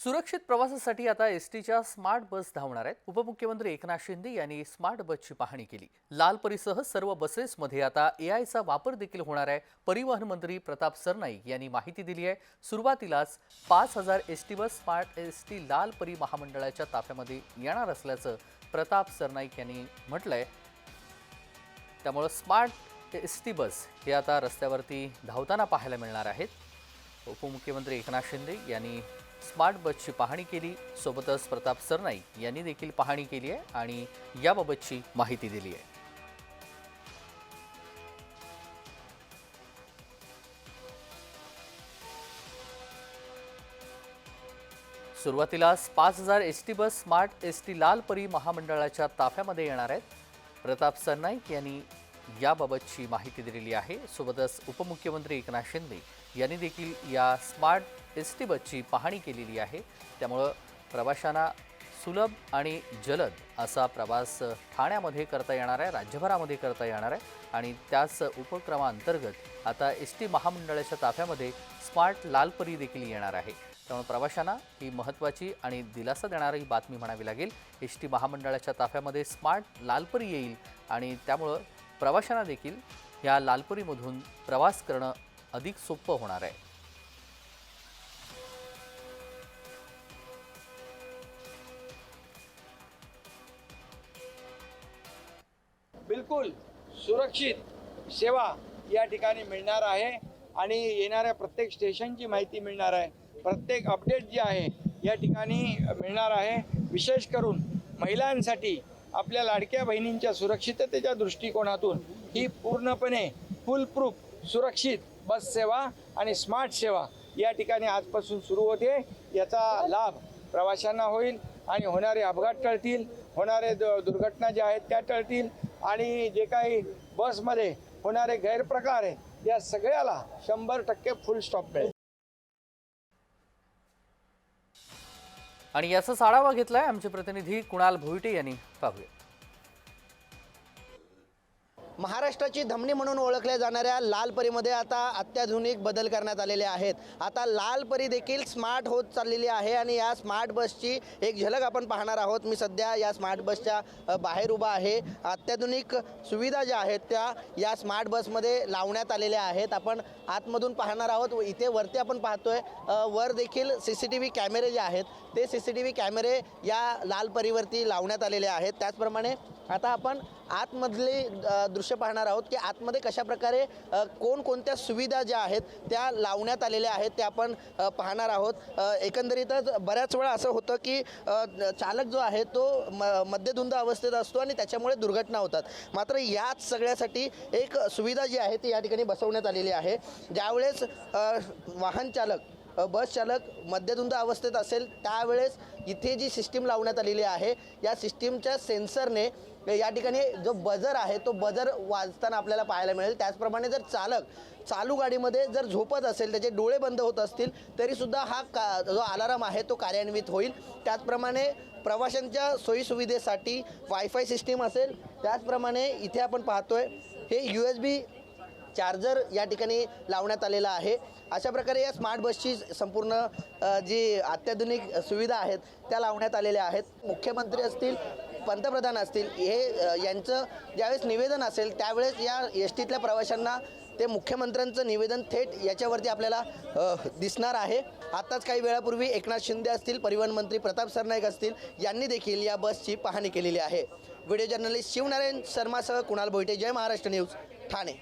सुरक्षित प्रवासासाठी आता एस टीच्या स्मार्ट बस धावणार आहेत. उपमुख्यमंत्री एकनाथ शिंदे यांनी स्मार्ट बसची पाहणी केली. लाल परीसह सर्व बसेसमध्ये आता एआयचा वापर देखील होणार आहे. परिवहन मंत्री प्रताप सरनाईक यांनी माहिती दिली आहे. सुरुवातीलाच पाच हजार S T bus smart S T Lal Pari महामंडळाच्या ताफ्यामध्ये येणार असल्याचं प्रताप सरनाईक यांनी म्हटलंय. त्यामुळं स्मार्ट एस टी बस हे आता रस्त्यावरती धावताना पाहायला मिळणार आहेत. उपमुख्यमंत्री एकनाथ शिंदे यांनी स्मार्ट बसची पाहणी केली. सोबतच प्रताप सरनाईक यांनी देखील पाहणी केली आहे आणि याबाबतची माहिती दिली आहे. सुरुवातीलाच पाच हजार S T bus smart S T Lal Pari महामंडळाच्या ताफ्यामध्ये येणार आहेत. प्रताप सरनाईक यांनी याबाबतची माहिती दिलेली आहे. सोबतच उपमुख्यमंत्री एकनाथ शिंदे यांनी देखील या स्मार्ट एस टी बसची पाहणी केलेली आहे. त्यामुळं प्रवाशांना सुलभ आणि जलद असा प्रवास ठाण्यामध्ये करता येणार आहे राज्यभरामध्ये करता येणार आहे आणि त्याच उपक्रमाअंतर्गत आता एस टी महामंडळाच्या ताफ्यामध्ये स्मार्ट लालपरी देखील येणार आहे. त्यामुळे प्रवाशांना ही महत्त्वाची आणि दिलासा देणारी बातमी म्हणावी लागेल. एस टी महामंडळाच्या ताफ्यामध्ये स्मार्ट लालपरी येईल आणि त्यामुळं प्रवाशांना देखील या लालपुरीमधून प्रवास करणं अधिक सोपं होणार आहे. बिलकुल सुरक्षित सेवा या ठिकाणी मिळणार आहे आणि येणाऱ्या प्रत्येक स्टेशनची माहिती मिळणार आहे. प्रत्येक अपडेट जे आहे या ठिकाणी मिळणार आहे. विशेष करून महिलांसाठी आपल्या लाडक्या बहिणींच्या सुरक्षिततेच्या दृष्टिकोनातून ही पूर्णपणे फुलप्रूफ सुरक्षित बस सेवा आणि स्मार्ट सेवा या ठिकाणी आजपासून सुरू होते. याचा लाभ प्रवाशांना होईल आणि होणारे अपघात टळतील होणारे द- दुर्घटना ज्या आहेत त्या टळतील आणि जे काही बसमध्ये होणारे गैरप्रकार आहेत या सगळ्याला शंभर टक्के फुल स्टॉप मिळेल. आणि याचा आढावा घेतलाय आमचे प्रतिनिधी कुणाल भोईटे यांनी. पाहूया. महाराष्ट्राची धमनी म्हणून ओळखल्या जाणाऱ्या लाल परीमध्ये आता अत्याधुनिक बदल करण्यात आलेले आहेत. आता लाल परी देखील स्मार्ट होत चाललेली आहे आणि या स्मार्ट बसची एक झलक आपण पाहणार आहोत. मी सध्या या स्मार्ट बसच्या बाहेर उभा आहे. अत्याधुनिक सुविधा ज्या आहेत त्या या स्मार्ट बसमध्ये लावण्यात आलेल्या आहेत. आपण आतमधून पाहणार आहोत. व इथे वरती आपण पाहतोय वर देखील सी सी टी व्ही कॅमेरे जे आहेत ते सी सी टी व्ही कॅमेरे या लाल परीवरती लावण्यात आलेले आहेत. त्याचप्रमाणे आता आपण आतमधले दृश्य पाहणार आहोत की आतमध्ये कशा प्रकारे कोणकोणत्या सुविधा ज्या आहेत त्या लावण्यात आलेल्या आहेत त्या आपण पाहणार आहोत. एकंदरीतच बऱ्याच वेळा असं होतं की चालक जो आहे तो म मध्यधुंद अवस्थेत असतो आणि त्याच्यामुळे दुर्घटना होतात. मात्र याच सगळ्यासाठी एक सुविधा जी आहे ती या ठिकाणी बसवण्यात आलेली आहे. ज्यावेळेस वाहन चालक बस चालक मध्यधुंद अवस्थेत असेल त्यावेळेस इथे जी सिस्टीम लावण्यात आलेली आहे या सिस्टीमच्या सेन्सरने या ठिकाणी जो बजर आहे तो बजर वाजताना आपल्याला पाहायला मिळेल. त्याचप्रमाणे जर चालक चालू गाडीमध्ये जर झोपत असेल त्याचे डोळे बंद होत असतील तरीसुद्धा हा का जो अलाराम आहे तो कार्यान्वित होईल. त्याचप्रमाणे प्रवाशांच्या सोयीसुविधेसाठी वायफाय सिस्टीम असेल. त्याचप्रमाणे इथे आपण पाहतोय हे यू एस बी चार्जर या ठिकाणी लावण्यात आलेला आहे. अशा प्रकारे या स्मार्ट बसची संपूर्ण जी अत्याधुनिक सुविधा आहेत त्या लावण्यात आलेल्या आहेत. मुख्यमंत्री असतील पंतप्रधान असतील हे यांचं ज्यावेळेस निवेदन असेल त्यावेळेस या एस टीतल्या प्रवाशांना ते मुख्यमंत्र्यांचं निवेदन थेट याच्यावरती आपल्याला दिसणार आहे. आत्ताच काही वेळापूर्वी एकनाथ शिंदे असतील परिवहन मंत्री प्रताप सरनाईक असतील यांनी देखील या बसची पाहणी केलेली आहे. व्हिडिओ जर्नलिस्ट शिवनारायण शर्मासह कुणाल भोईटे जय महाराष्ट्र न्यूज ठाणे.